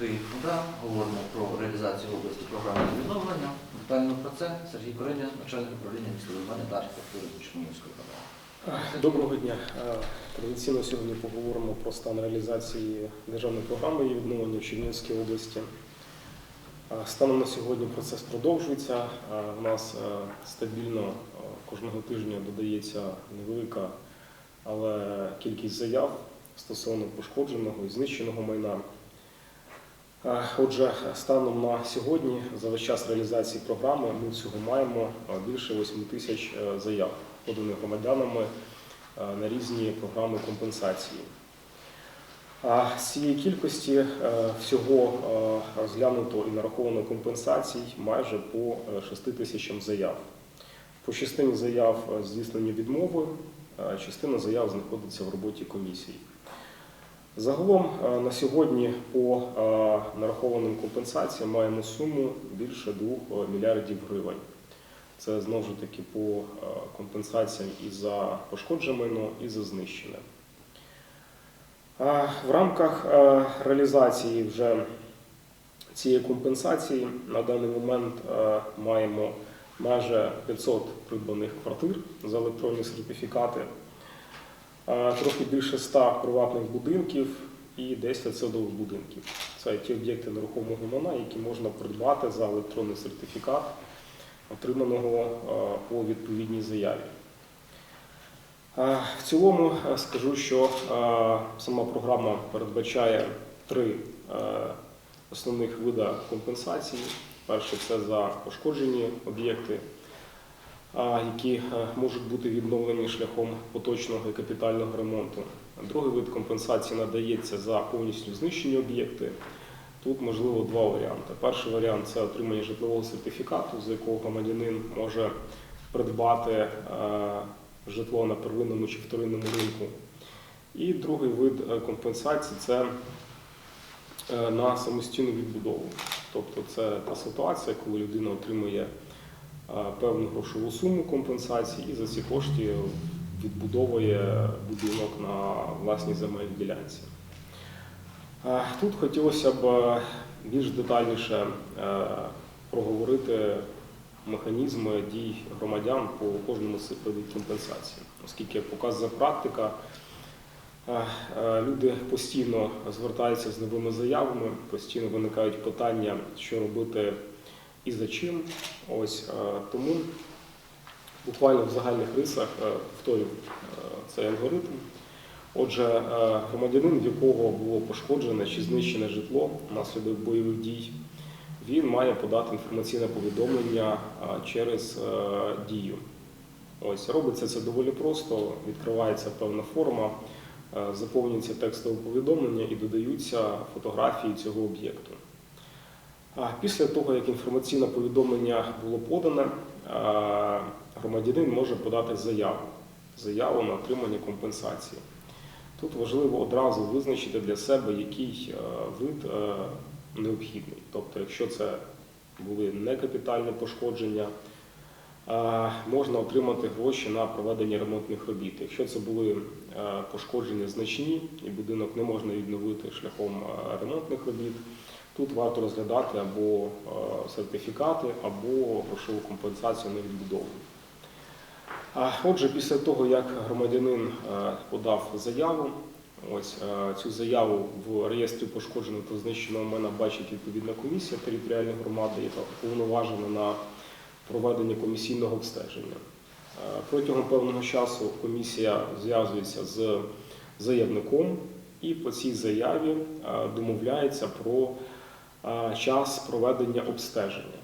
Київ-Фуда. Говоримо про реалізацію області програми відновлення. Детально про це Сергій Кориння, начальник управління містобудування та архітектури Чернігівської громади. Доброго дня. Е, Традиційно сьогодні поговоримо про стан реалізації державної програми відновлення в Чернігівській області. Е, Станом на сьогодні процес продовжується. У нас е, стабільно е, кожного тижня додається невелика, але кількість заяв стосовно пошкодженого і знищеного майна. Отже, станом на сьогодні, за весь час реалізації програми, ми всього маємо більше 8 тисяч е, заяв, поданих громадянами е, на різні програми компенсації. А з цієї кількості е, всього розглянуто і нараховано компенсацій майже по е, 6 тисячам заяв. По частині заяв здійснені відмови, частина заяв знаходиться в роботі комісії. Загалом е, на сьогодні по е, нарахованим компенсаціям маємо суму більше 2 мільярдів гривень. Це знову ж таки по е, компенсаціям і за пошкоджене майно, і за знищене. В рамках е, реалізації вже цієї компенсації на даний момент е, маємо майже 500 придбаних квартир за електронні сертифікати, е, трохи більше 100 приватних будинків і 10 садових будинків. Це ті об'єкти нерухомого майна, які можна придбати за електронний сертифікат, отриманого по відповідній заяві. В цілому скажу, що сама програма передбачає три основних вида компенсації. Перше це за пошкоджені об'єкти, які е, можуть бути відновлені шляхом поточного і капітального ремонту. Другий вид компенсації надається за повністю знищені об'єкти. Тут можливо два варіанти. Перший варіант це отримання житлового сертифікату, за якого громадянин може придбати е, житло на первинному чи вторинному ринку. І другий вид е, компенсації це на самостійну відбудову. Тобто це та ситуація, коли людина отримує певну грошову суму компенсації і за ці кошти відбудовує будинок на власній земельній ділянці. Е, Тут хотілося б е, більш детальніше е, проговорити механізми дій громадян по кожному з цих видів компенсації, оскільки як показує практика, е, е, люди постійно звертаються з новими заявами, постійно виникають питання, що робити і за чим. Ось е, тому буквально в загальних рисах е, повторю е, цей алгоритм. Отже, громадянин, в якого було пошкоджене чи знищене житло внаслідок бойових дій, він має подати інформаційне повідомлення через дію. Ось робиться це доволі просто. Відкривається певна форма, заповнюється текстове повідомлення і додаються фотографії цього об'єкту. Після того, як інформаційне повідомлення було подане, громадянин може подати заяву, заяву на отримання компенсації. Тут важливо одразу визначити для себе, який е, вид е, необхідний. Тобто, якщо це були некапітальні пошкодження, можна отримати гроші на проведення ремонтних робіт. Якщо це були е, пошкодження значні і будинок не можна відновити шляхом ремонтних робіт, тут варто розглядати або е, сертифікати, або грошову компенсацію на відбудову. Отже, після того, як громадянин е, подав заяву, ось е, цю заяву в реєстрі пошкодженого та знищеного майна бачить відповідна комісія територіальної громади, яка уповноважена на проведення комісійного обстеження. Протягом певного часу комісія зв'язується з заявником і по цій заяві домовляється про час проведення обстеження.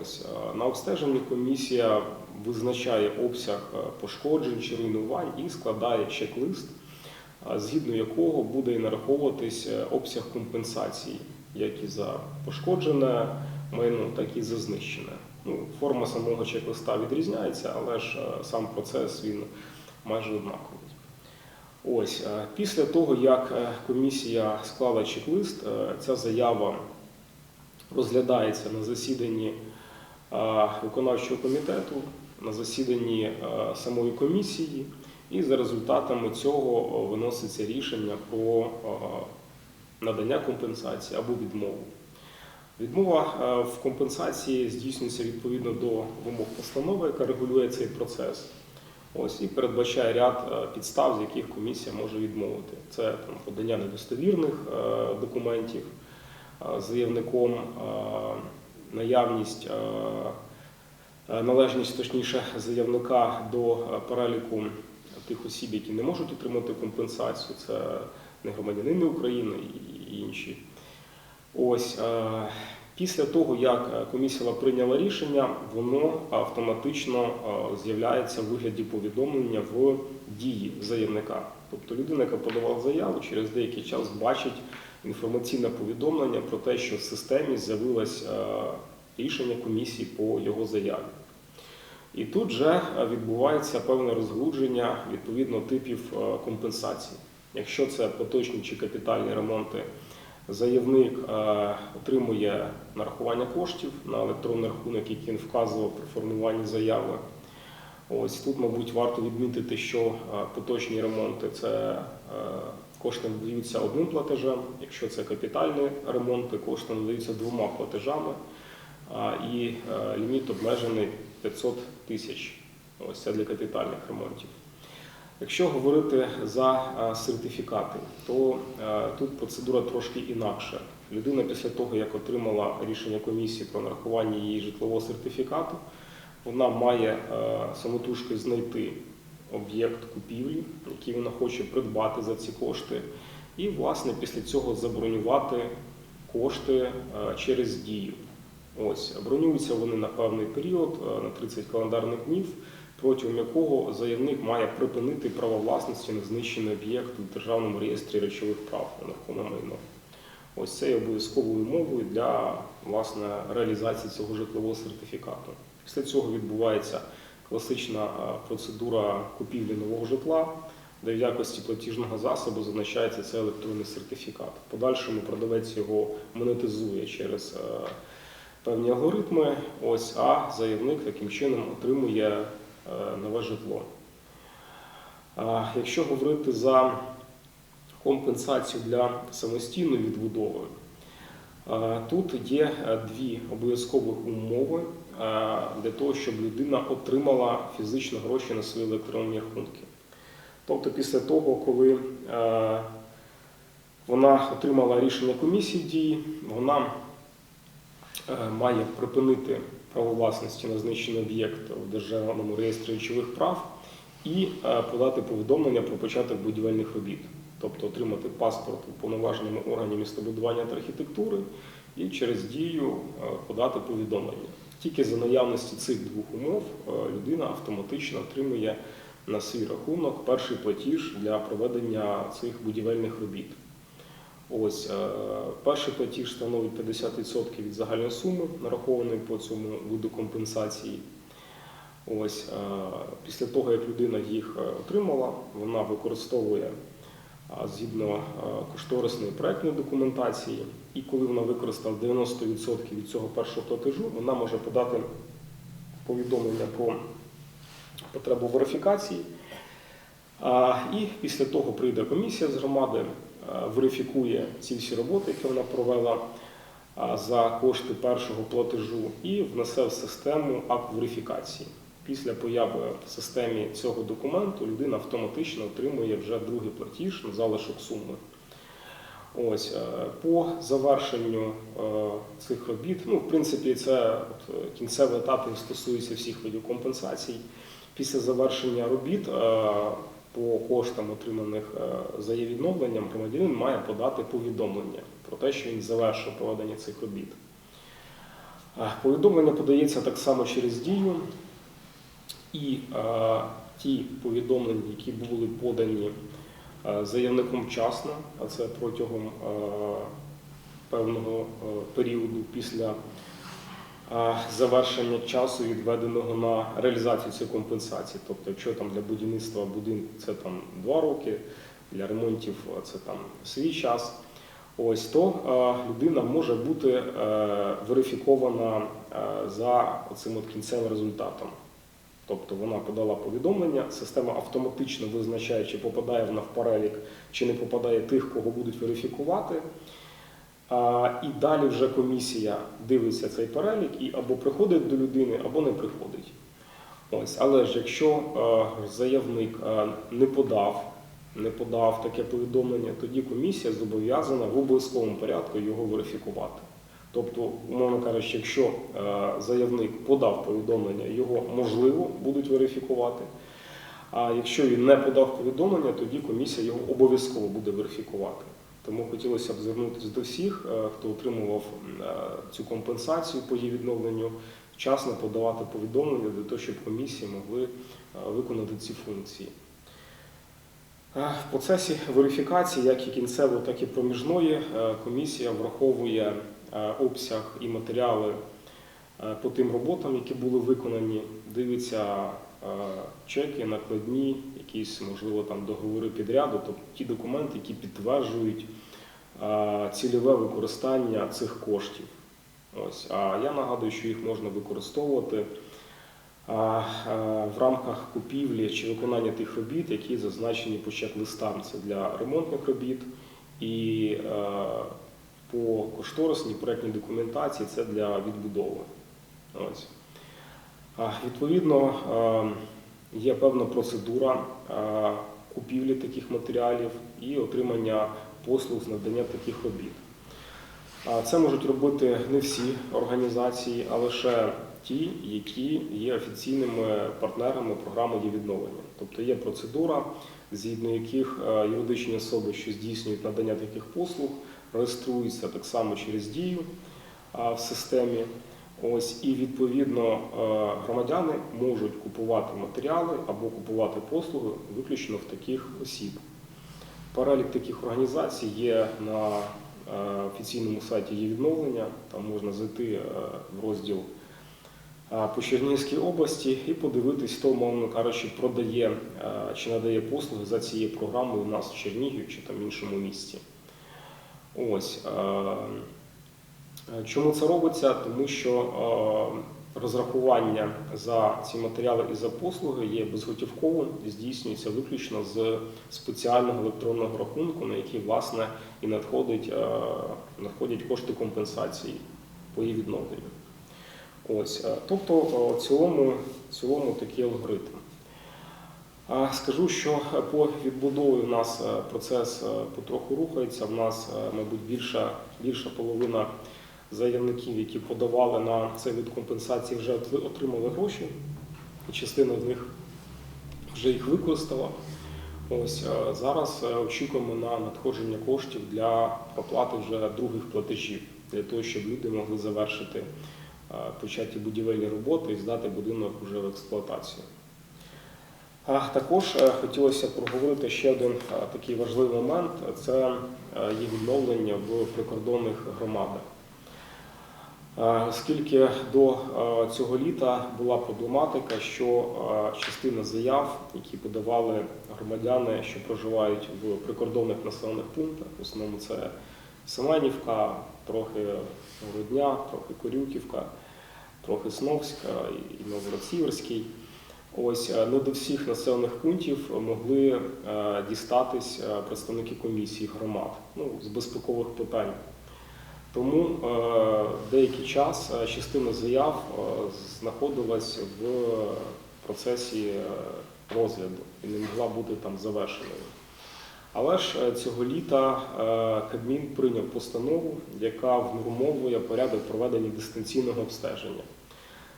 Ось е, на обстеженні комісія визначає обсяг е, пошкоджень чи руйнувань і складає чек-лист, е, згідно якого буде і нараховуватись е, обсяг компенсації, як і за пошкоджене майно, так і за знищене. Ну, форма самого чек-листа відрізняється, але ж е, сам процес він майже однаковий. Ось е, після того, як е, комісія склала чек-лист, е, ця заява розглядається на засіданні виконавчого комітету, на засіданні самої комісії, і за результатами цього виноситься рішення про надання компенсації або відмову. Відмова в компенсації здійснюється відповідно до вимог постанови, яка регулює цей процес. Ось і передбачає ряд е, підстав, з яких комісія може відмовити. Це там, подання недостовірних е, документів е, заявником, наявність, належність точніше заявника до переліку тих осіб, які не можуть отримати компенсацію. Це не громадянини України і інші. Ось після того, як е, комісія прийняла рішення, воно автоматично е, з'являється в вигляді повідомлення в дії заявника. Тобто людина, яка подавала заяву, через деякий час бачить інформаційне повідомлення про те, що в системі з'явилось е, рішення комісії по його заяві. І тут же відбувається певне розглудження відповідно типів компенсацій. Якщо це поточні чи капітальні ремонти, заявник е, отримує нарахування коштів на електронний рахунок, який він вказував при формуванні заяви. Ось тут, мабуть, варто відмітити, що е, поточні ремонти це е, кошти надаються одним платежем. Якщо це капітальні ремонти, кошти надаються двома платежами. І ліміт обмежений 500 тисяч. Ось це для капітальних ремонтів. Якщо говорити за е, сертифікати, то е, тут процедура трошки інакша. Людина після того, як отримала рішення комісії про нарахування її житлового сертифікату, вона має е, самотужки знайти об'єкт купівлі, який вона хоче придбати за ці кошти, і, власне, після цього забронювати кошти через дію. Ось бронюються вони на певний період, на 30 календарних днів, протягом якого заявник має припинити право власності на знищений об'єкт у державному реєстрі речових прав на нерухоме майно. Ось це є обов'язковою умовою для власне реалізації цього житлового сертифікату. Після цього відбувається класична е, процедура купівлі нового житла, де в якості платіжного засобу зазначається цей електронний сертифікат. В подальшому продавець його монетизує через е, певні алгоритми, ось, а заявник таким чином отримує нове житло. Якщо говорити за компенсацію для самостійної відбудови, е, тут є е, дві обов'язкові умови е, для того, щоб людина отримала фізично гроші на свої електронні рахунки. Тобто, після того, коли е, вона отримала рішення комісії дії, вона е, має припинити право власності на знищений об'єкт в Державному реєстрі речових прав і е, подати повідомлення про початок будівельних робіт, тобто отримати паспорт уповноваженими органів містобудування та архітектури і через дію е, подати повідомлення. Тільки за наявності цих двох умов е, людина автоматично отримує на свій рахунок перший платіж для проведення цих будівельних робіт. Ось е, перший платіж становить 50% від загальної суми, нарахованої по цьому виду компенсації. Ось е, після того, як людина їх е, отримала, вона використовує згідно кошторисної проектної документації, і коли вона використала 90% від цього першого платежу, вона може подати повідомлення про потребу верифікації. І після того прийде комісія з громади, верифікує ці всі роботи, які вона провела за кошти першого платежу, і внесе в систему акт верифікації. Після появи в системі цього документу людина автоматично отримує вже другий платіж на залишок суми. Ось е, по завершенню е, цих робіт, ну в принципі, це от, е, кінцевий етап стосується всіх видів компенсацій. Після завершення робіт е, по коштам, отриманих е, за її відновленням, громадянин має подати повідомлення про те, що він завершив проведення цих робіт. Е, Повідомлення подається так само через дію, і е, ті повідомлення, які були подані заявником вчасно, а це протягом е, певного е, періоду після завершення часу, відведеного на реалізацію цієї компенсації. Тобто, якщо там для будівництва будинку це там 2 роки, для ремонтів це там свій час. Ось то людина може бути е, верифікована е, за цим от кінцевим результатом. Тобто вона подала повідомлення, система автоматично визначає, чи попадає вона в перелік, чи не попадає тих, кого будуть верифікувати. А, і далі вже комісія дивиться цей перелік і або приходить до людини, або не приходить. Ось, але ж якщо е, заявник е, не подав, не подав таке повідомлення, тоді комісія зобов'язана в обов'язковому порядку його верифікувати. Тобто, умовно кажучи, якщо е, заявник подав повідомлення, його можливо будуть верифікувати. А якщо він не подав повідомлення, тоді комісія його обов'язково буде верифікувати. Тому хотілося б звернутися до всіх, е, хто отримував е, цю компенсацію по її відновленню, вчасно подавати повідомлення для того, щоб комісії могли е, виконати ці функції. В процесі верифікації, як і кінцевої, так і проміжної, комісія враховує обсяг і матеріали по тим роботам, які були виконані, дивиться чеки, накладні, якісь, можливо, там договори підряду, тобто ті документи, які підтверджують цільове використання цих коштів. Ось. А я нагадую, що їх можна використовувати в рамках купівлі чи виконання тих робіт, які зазначені по чек-листам. Це для ремонтних робіт і по кошторисній проєктній документації це для відбудови. Ось. Відповідно, є певна процедура купівлі таких матеріалів і отримання послуг з надання таких робіт. Це можуть робити не всі організації, а лише ті, які є офіційними партнерами програми є відновлення. Тобто є процедура, згідно яких е, юридичні особи, що здійснюють надання таких послуг, реєструються так само через дію в системі. Ось і відповідно е, громадяни можуть купувати матеріали або купувати послуги виключно в таких осіб. Перелік таких організацій є на е, офіційному сайті є відновлення. Там можна зайти е, в розділ е, по Чернігівській області і подивитись, хто, мовно кажучи, продає чи надає послуги за цією програмою у нас в Чернігів чи там іншому місті. Ось. Чому це робиться? Тому що розрахування за ці матеріали і за послуги є безготівковим і здійснюється виключно з спеціального електронного рахунку, на який власне і надходить, е, надходять кошти компенсації по її відновленню. Ось, е, тобто, в цілому, в цілому такий алгоритм. Скажу, що по відбудові у нас е, процес потроху рухається. У нас, мабуть, більша, більша половина заявників, які подавали на цей вид компенсації, вже отримали гроші, і частина з них вже їх використала. Ось е, зараз е, очікуємо на надходження коштів для оплати вже других платежів, для того, щоб люди могли завершити е, початі будівельні роботи і здати будинок вже в експлуатацію. Також хотілося проговорити ще один такий важливий момент це є відновлення в прикордонних громадах. Е, Оскільки до е, цього літа була проблематика, що е, частина заяв, які подавали громадяни, що проживають в прикордонних населених пунктах, в основному це Семенівка, трохи Городня, трохи Корюківка, трохи Сновська і Новгород-Сіверський. Ось е, не до всіх населених пунктів могли е, дістатись е, представники комісії громад ну, з безпекових питань. Тому е, деякий час е, частина заяв е, знаходилась в процесі розгляду і не могла бути там завершеною. Але ж цього літа Кабмін прийняв постанову, яка внормовує порядок проведення дистанційного обстеження.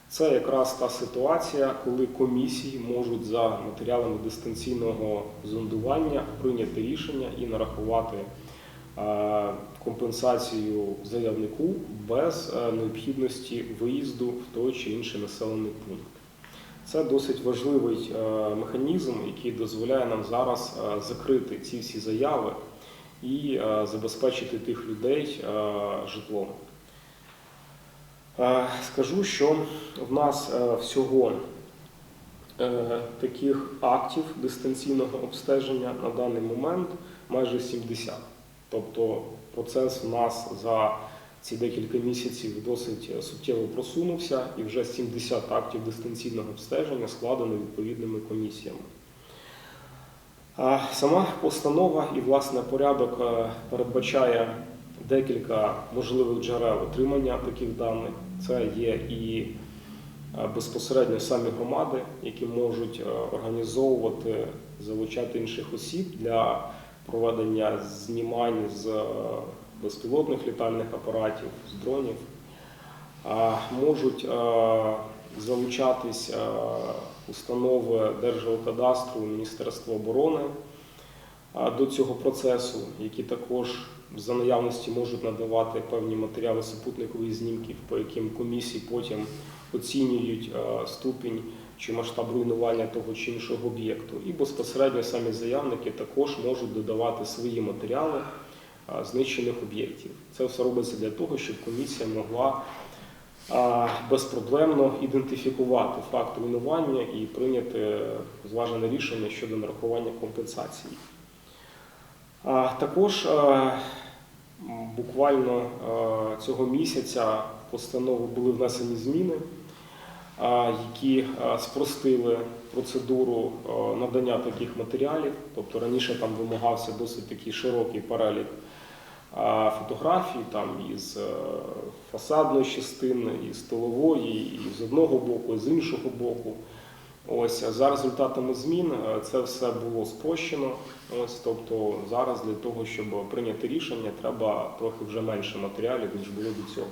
Це якраз та ситуація, коли комісії можуть за матеріалами дистанційного зондування прийняти рішення і нарахувати компенсацію заявнику без е, необхідності виїзду в той чи інший населений пункт. Це досить важливий е, механізм, який дозволяє нам зараз е, закрити ці всі заяви і е, забезпечити тих людей е, житлом. Е, Скажу, що в нас е, всього е, таких актів дистанційного обстеження на даний момент майже 70. Тобто процес в нас за ці декілька місяців досить е, суттєво просунувся, і вже 70 актів дистанційного обстеження складено відповідними комісіями. Сама постанова і власне порядок е, передбачає декілька можливих джерел отримання таких даних. Це є і е, безпосередньо самі громади, які можуть організовувати, залучати інших осіб для проведення знімань з е, безпілотних літальних апаратів, з дронів. Можуть е, залучатись е, установи Держгеокадастру, Міністерства оборони до цього процесу, які також за наявності можуть надавати певні матеріали супутникових знімків, по яким комісії потім оцінюють ступінь чи масштаб руйнування того чи іншого об'єкту. І безпосередньо самі заявники також можуть додавати свої матеріали е, знищених об'єктів. Це все робиться для того, щоб комісія могла безпроблемно ідентифікувати факт руйнування і прийняти зважене рішення щодо нарахування компенсації. А, Також е, буквально е, цього місяця в постанову були внесені зміни, які спростили процедуру надання таких матеріалів. Тобто раніше там вимагався досить такий широкий перелік фотографій там із фасадної частини, із столової, і з одного боку, і з іншого боку. Ось за результатами змін це все було спрощено. Ось, тобто зараз для того, щоб прийняти рішення, треба трохи вже менше матеріалів, ніж було до цього.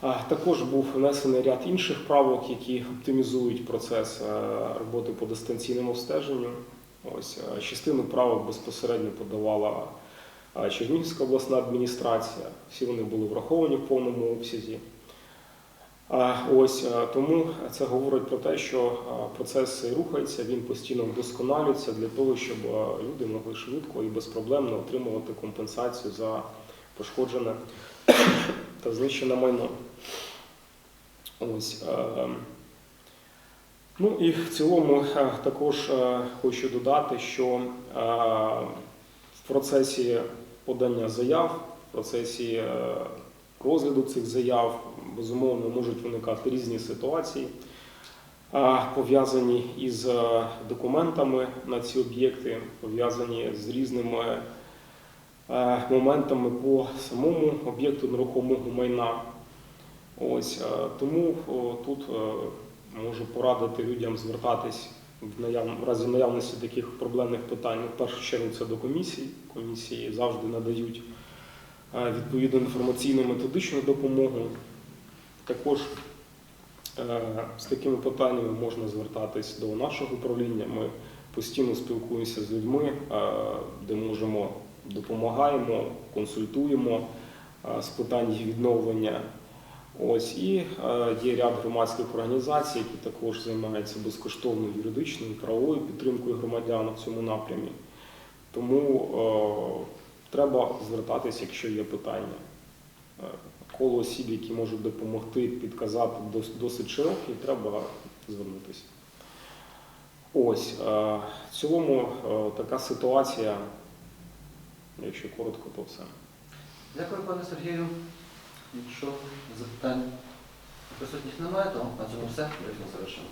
Також був внесений ряд інших правок, які оптимізують процес е, роботи по дистанційному обстеженню. Ось е, частину правок безпосередньо подавала е, Чернігівська обласна адміністрація. Всі вони були враховані в повному обсязі. Ось тому це говорить про те, що процес рухається, він постійно вдосконалюється для того, щоб люди могли швидко і безпроблемно отримувати компенсацію за пошкоджене та знищене майно. Ось. е, Ну і в цілому е, також е, хочу додати, що е, в процесі подання заяв, в процесі розгляду цих заяв безумовно можуть виникати різні ситуації, пов'язані із документами на ці об'єкти, пов'язані з різними моментами по самому об'єкту нерухомого майна. Ось е, тому тут е, можу порадити людям звертатись в, разі наявності таких проблемних питань. В першу чергу це до комісії. Комісії завжди надають е, відповідну інформаційну методичну допомогу. Також е, з такими питаннями можна звертатись до нашого управління. Ми постійно спілкуємося з людьми, е, де можемо допомагаємо, консультуємо е, з питань відновлення. Ось і е, є ряд громадських організацій, які також займаються безкоштовною юридичною правовою підтримкою громадян в цьому напрямі. Тому е, треба звертатись, якщо є питання. Е, коло осіб, які можуть допомогти, підказати досить широке, і треба звернутися. Ось е, в цілому е, така ситуація, якщо коротко, то все. Дякую, пане Сергію. Якщо запитань присутніх немає, то на цьому все. Брифінг завершено.